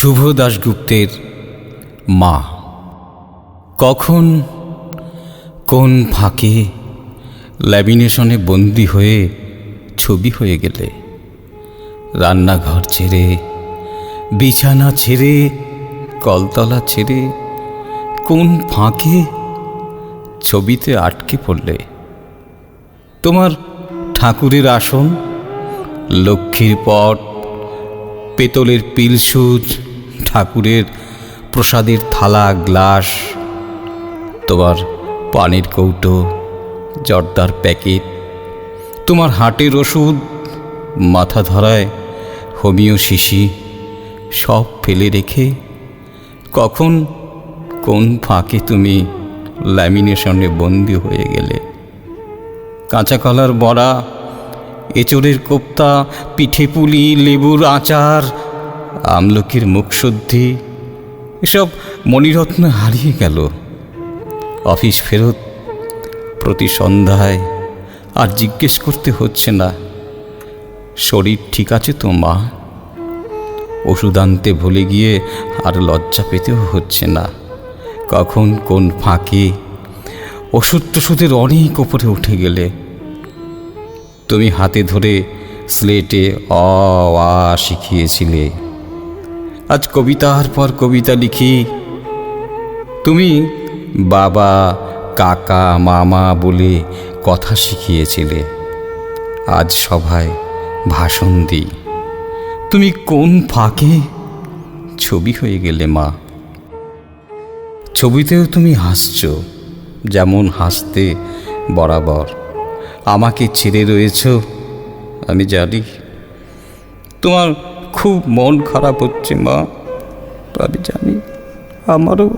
শুভ দাশগুপ্তের মা। কখন কোন ফাঁকে ল্যামিনেশনে বন্দি হয়ে ছবি হয়ে গেলে? রান্নাঘর ছেড়ে, বিছানা ছেড়ে, কলতলা ছেড়ে কোন ফাঁকে ছবিতে আটকে পড়লে? তোমার ঠাকুরের আসন, লক্ষ্মীর পট, পেতলের পিলসুজ ঠাকুরের প্রসাদের থালা, গ্লাস, তোমার পানির কৌটো, জর্দার প্যাকেট, তোমার হাটের ওষুধ, মাথা ধরায় হোমিও শিশি, সব ফেলে রেখে কখন কোন ফাঁকে তুমি ল্যামিনেশনে বন্দি হয়ে গেলে? কাঁচা কলার বড়া এচোরের কোপ্তা, পিঠে পুলি, লেবুর আচার আমলকির মুখশুদ্ধি। এসব মণিরত্ন হারিয়ে গেল। অফিস ফেরত প্রতি সন্ধ্যায় আর জিজ্ঞেস করতে হচ্ছে না। শরীর ঠিক আছে তো, মা? ওষুধ আনতে ভুলে গিয়ে আর লজ্জা পেতেও হচ্ছে না। কখন কোন ফাঁকে ওষুধ টষুধের অনেক ওপরে উঠে গেলে। তুমি হাতে ধরে স্লেটে অ, আ শিখিয়েছিলে। আজ কবিতার পর কবিতা লিখি। তুমি বাবা, কাকা, মামা বলে কথা শিখিয়েছিলে। আজ সভায় ভাষণ দিই। তুমি কোন ফাঁকে ছবি হয়ে গেলে মা? ছবিতেও তুমি হাসছ, যেমন হাসতে বরাবর। আমাকে ছেড়ে রয়েছ, আমি জানি। তোমার খুব মন খারাপ হচ্ছে মা। আমি জানি আমারও